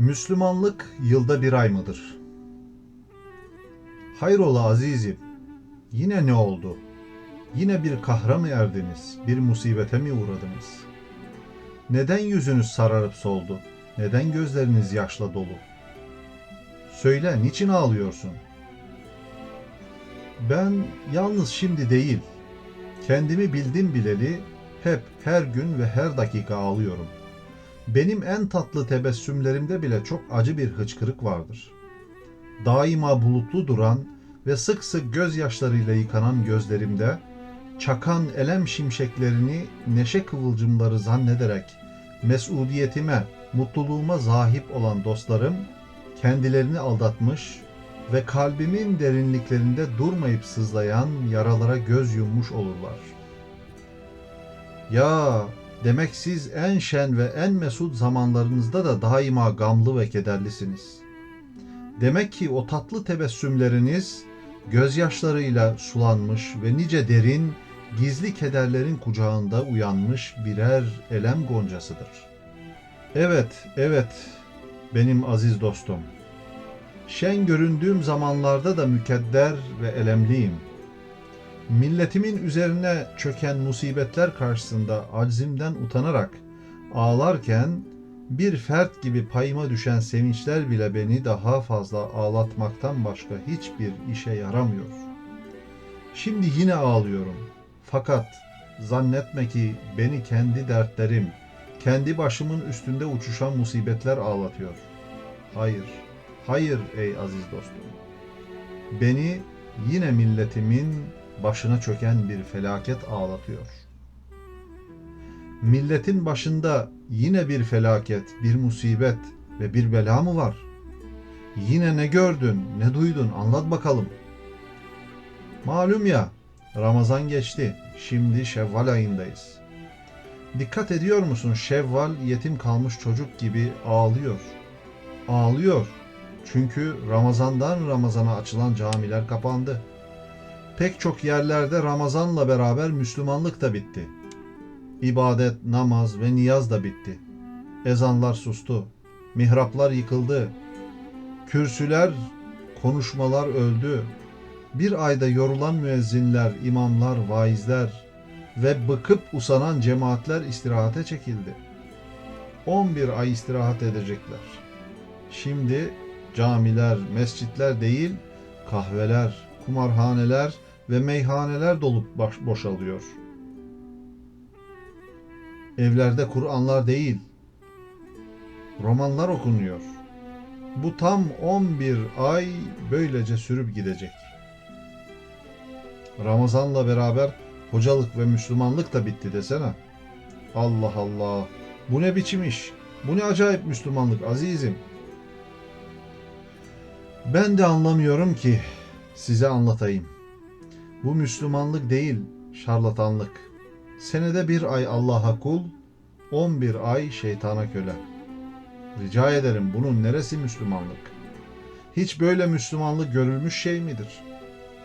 Müslümanlık yılda bir ay mıdır? Hayrola azizim, yine ne oldu? Yine bir kahra mı erdiniz, bir musibete mi uğradınız? Neden yüzünüz sararıp soldu? Neden gözleriniz yaşla dolu? Söyle, niçin ağlıyorsun? Ben yalnız şimdi değil, kendimi bildim bileli hep her gün ve her dakika ağlıyorum. Benim en tatlı tebessümlerimde bile çok acı bir hıçkırık vardır. Daima bulutlu duran ve sık sık gözyaşlarıyla yıkanan gözlerimde çakan elem şimşeklerini neşe kıvılcımları zannederek mesudiyetime, mutluluğuma zahip olan dostlarım kendilerini aldatmış ve kalbimin derinliklerinde durmayıp sızlayan yaralara göz yummuş olurlar. Ya demek siz en şen ve en mesut zamanlarınızda da daima gamlı ve kederlisiniz. Demek ki o tatlı tebessümleriniz gözyaşlarıyla sulanmış ve nice derin, gizli kederlerin kucağında uyanmış birer elem goncasıdır. Evet, evet benim aziz dostum. Şen göründüğüm zamanlarda da mükedder ve elemliyim. Milletimin üzerine çöken musibetler karşısında aczimden utanarak ağlarken bir fert gibi payıma düşen sevinçler bile beni daha fazla ağlatmaktan başka hiçbir işe yaramıyor. Şimdi yine ağlıyorum. Fakat zannetme ki beni kendi dertlerim, kendi başımın üstünde uçuşan musibetler ağlatıyor. Hayır, hayır ey aziz dostum. Beni yine milletimin başına çöken bir felaket ağlatıyor. Milletin başında yine bir felaket, bir musibet ve bir bela mı var? Yine ne gördün, ne duydun anlat bakalım. Malum ya, Ramazan geçti. Şimdi Şevval ayındayız. Dikkat ediyor musun? Şevval yetim kalmış çocuk gibi ağlıyor. Ağlıyor. Çünkü Ramazandan Ramazana açılan camiler kapandı. Pek çok yerlerde Ramazanla beraber Müslümanlık da bitti. İbadet, namaz ve niyaz da bitti. Ezanlar sustu. Mihraplar yıkıldı. Kürsüler, konuşmalar öldü. Bir ayda yorulan müezzinler, imamlar, vaizler ve bıkıp usanan cemaatler istirahate çekildi. 11 ay istirahat edecekler. Şimdi camiler, mescitler değil, kahveler, kumarhaneler ve meyhaneler dolup baş boşalıyor. Evlerde Kur'anlar değil, romanlar okunuyor. Bu tam 11 ay böylece sürüp gidecek. Ramazanla beraber hocalık ve Müslümanlık da bitti desene. Allah Allah. Bu ne biçim iş? Bu ne acayip Müslümanlık azizim. Ben de anlamıyorum ki size anlatayım. Bu Müslümanlık değil, şarlatanlık. Senede bir ay Allah'a kul, 11 ay şeytana köle. Rica ederim bunun neresi Müslümanlık? Hiç böyle Müslümanlık görülmüş şey midir?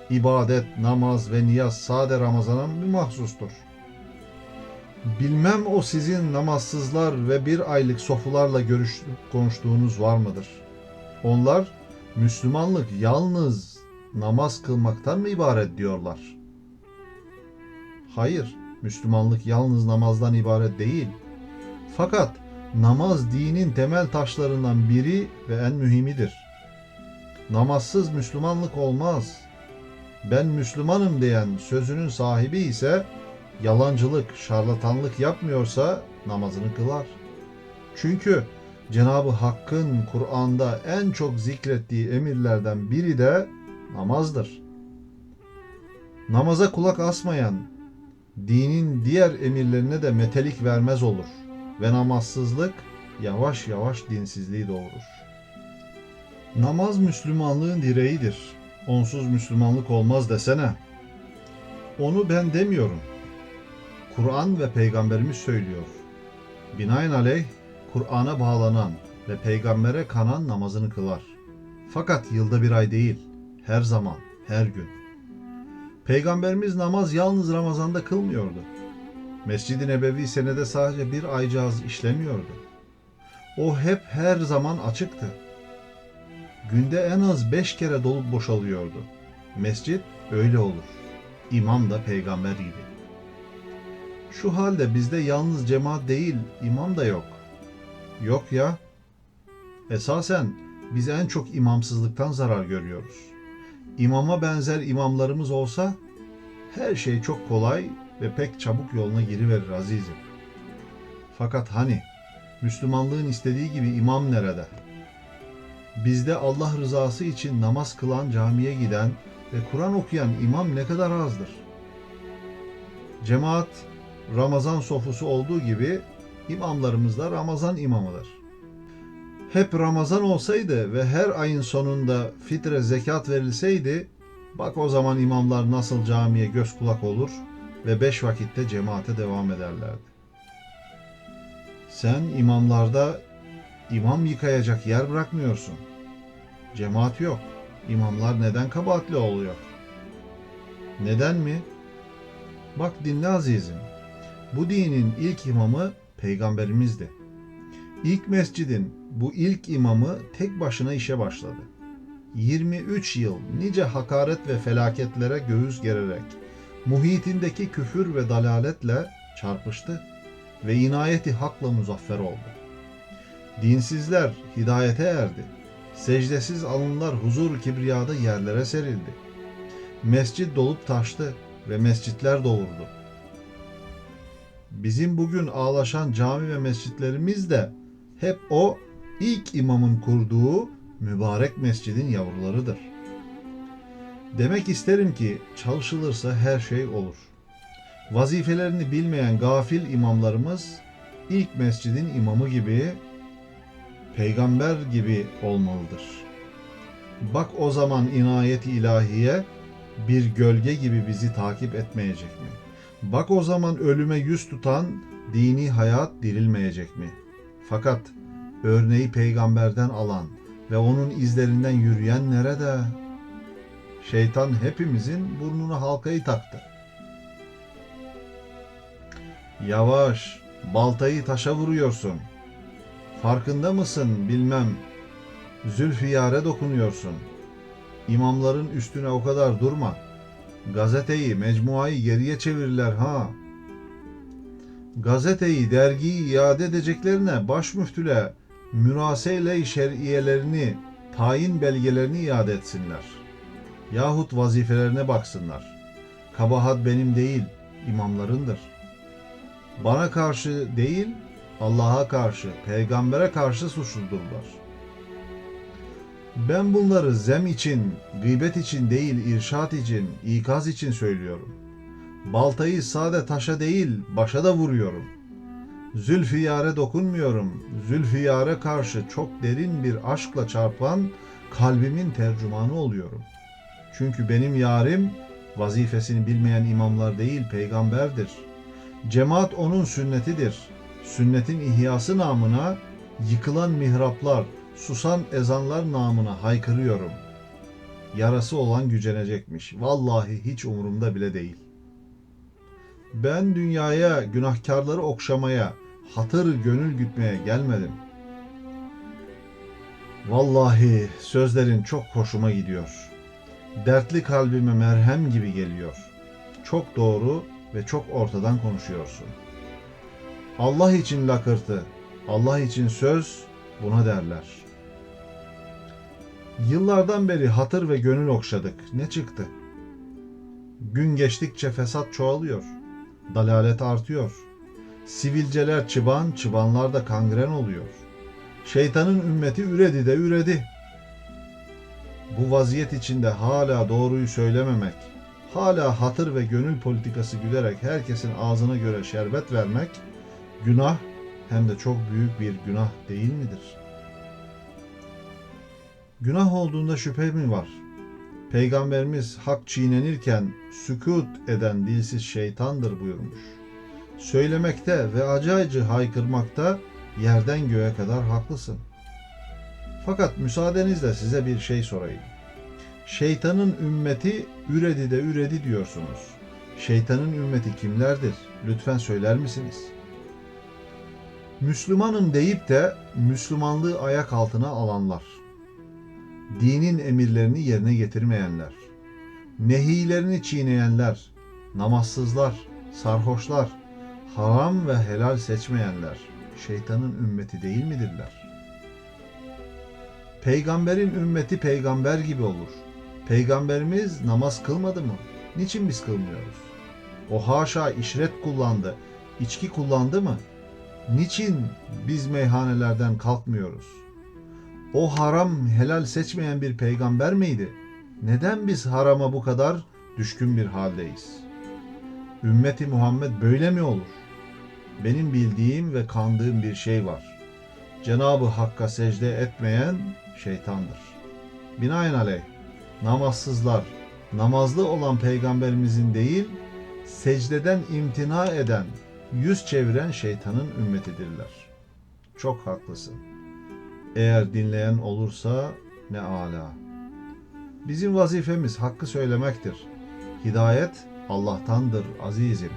İbadet, namaz ve niyaz sade Ramazan'a mı mahsustur? Bilmem o sizin namazsızlar ve bir aylık sofularla görüş, konuştuğunuz var mıdır? Onlar Müslümanlık yalnız namaz kılmaktan mı ibaret diyorlar? Hayır, Müslümanlık yalnız namazdan ibaret değil. Fakat namaz dinin temel taşlarından biri ve en mühimidir. Namazsız Müslümanlık olmaz. Ben Müslümanım diyen sözünün sahibi ise yalancılık, şarlatanlık yapmıyorsa namazını kılar. Çünkü Cenabı Hakk'ın Kur'an'da en çok zikrettiği emirlerden biri de namazdır. Namaza kulak asmayan dinin diğer emirlerine de metelik vermez olur ve namazsızlık yavaş yavaş dinsizliği doğurur. Namaz Müslümanlığın direğidir. Onsuz Müslümanlık olmaz desene. Onu ben demiyorum. Kur'an ve peygamberimiz söylüyor. Binaenaleyh Kur'an'a bağlanan ve peygambere kanan namazını kılar. Fakat yılda bir ay değil, her zaman, her gün. Peygamberimiz namaz yalnız Ramazan'da kılmıyordu. Mescid-i Nebevi senede sadece bir aycağız işlemiyordu. O hep her zaman açıktı. Günde en az beş kere dolup boşalıyordu. Mescit öyle olur. İmam da peygamber gibi. Şu halde bizde yalnız cemaat değil, imam da yok. Yok ya. Esasen biz en çok imamsızlıktan zarar görüyoruz. İmama benzer imamlarımız olsa her şey çok kolay ve pek çabuk yoluna giriverir azizim. Fakat hani Müslümanlığın istediği gibi imam nerede? Bizde Allah rızası için namaz kılan, camiye giden ve Kur'an okuyan imam ne kadar azdır. Cemaat Ramazan sofusu olduğu gibi imamlarımız da Ramazan imamıdır. Hep Ramazan olsaydı ve her ayın sonunda fitre zekat verilseydi, bak o zaman imamlar nasıl camiye göz kulak olur ve beş vakitte cemaate devam ederlerdi. Sen imamlarda imam yıkayacak yer bırakmıyorsun. Cemaat yok. İmamlar neden kabahatli oluyor? Neden mi? Bak dinle azizim. Bu dinin ilk imamı peygamberimizdi. İlk mescidin bu ilk imamı tek başına işe başladı. 23 yıl nice hakaret ve felaketlere göğüs gererek muhitindeki küfür ve dalaletle çarpıştı ve inayeti hakla muzaffer oldu. Dinsizler hidayete erdi. Secdesiz alınlar huzur kibriyada yerlere serildi. Mescit dolup taştı ve mescitler doğurdu. Bizim bugün ağlaşan cami ve mescitlerimiz de hep o ilk imamın kurduğu mübarek mescidin yavrularıdır. Demek isterim ki çalışılırsa her şey olur. Vazifelerini bilmeyen gafil imamlarımız ilk mescidin imamı gibi, peygamber gibi olmalıdır. Bak o zaman inayet ilahiye bir gölge gibi bizi takip etmeyecek mi? Bak o zaman ölüme yüz tutan dini hayat dirilmeyecek mi? Fakat örneği peygamberden alan ve onun izlerinden yürüyen nerede? Şeytan hepimizin burnuna halkayı taktı. Yavaş, baltayı taşa vuruyorsun. Farkında mısın bilmem. Zülfiyare dokunuyorsun. İmamların üstüne o kadar durma. Gazeteyi, mecmuayı geriye çevirirler ha. Gazeteyi, dergiyi iade edeceklerine baş müftüle mürasele şer'iyelerini, tayin belgelerini iade etsinler. Yahut vazifelerine baksınlar. Kabahat benim değil, imamlarındır. Bana karşı değil, Allah'a karşı, peygambere karşı suçludurlar. Ben bunları zem için, gıybet için değil, irşat için, ikaz için söylüyorum. Baltayı sade taşa değil, başa da vuruyorum. Zülfiyare dokunmuyorum. Zülfiyare karşı çok derin bir aşkla çarpan kalbimin tercümanı oluyorum. Çünkü benim yarim vazifesini bilmeyen imamlar değil, peygamberdir. Cemaat onun sünnetidir. Sünnetin ihyası namına yıkılan mihraplar, susan ezanlar namına haykırıyorum. Yarası olan gücenecekmiş. Vallahi hiç umurumda bile değil. Ben dünyaya günahkarları okşamaya, hatır gönül gütmeye gelmedim. Vallahi sözlerin çok hoşuma gidiyor. Dertli kalbime merhem gibi geliyor. Çok doğru ve çok ortadan konuşuyorsun. Allah için lakırtı, Allah için söz buna derler. Yıllardan beri hatır ve gönül okşadık. Ne çıktı? Gün geçtikçe fesat çoğalıyor. Dalalet artıyor. Sivilceler çıban, çıbanlar da kangren oluyor. Şeytanın ümmeti üredi de üredi. Bu vaziyet içinde hala doğruyu söylememek, hala hatır ve gönül politikası güderek herkesin ağzına göre şerbet vermek günah hem de çok büyük bir günah değil midir? Günah olduğunda şüphe mi var? Peygamberimiz hak çiğnenirken sükut eden dilsiz şeytandır buyurmuş. Söylemekte ve acaycı haykırmakta yerden göğe kadar haklısın. Fakat müsaadenizle size bir şey sorayım. Şeytanın ümmeti üredi de üredi diyorsunuz. Şeytanın ümmeti kimlerdir? Lütfen söyler misiniz? Müslümanım deyip de Müslümanlığı ayak altına alanlar. Dinin emirlerini yerine getirmeyenler. Nehilerini çiğneyenler, namazsızlar, sarhoşlar, haram ve helal seçmeyenler şeytanın ümmeti değil midirler? Peygamberin ümmeti peygamber gibi olur. Peygamberimiz namaz kılmadı mı? Niçin biz kılmıyoruz? O haşa işret kullandı, içki kullandı mı? Niçin biz meyhanelerden kalkmıyoruz? O haram helal seçmeyen bir peygamber miydi? Neden biz harama bu kadar düşkün bir haldeyiz? Ümmeti Muhammed böyle mi olur? Benim bildiğim ve kandığım bir şey var. Cenabı Hakk'a secde etmeyen şeytandır. Binaenaleyh namazsızlar, namazlı olan peygamberimizin değil, secdeden imtina eden, yüz çeviren şeytanın ümmetidirler. Çok haklısın. Eğer dinleyen olursa ne ala. Bizim vazifemiz hakkı söylemektir. Hidayet Allah'tandır azizim.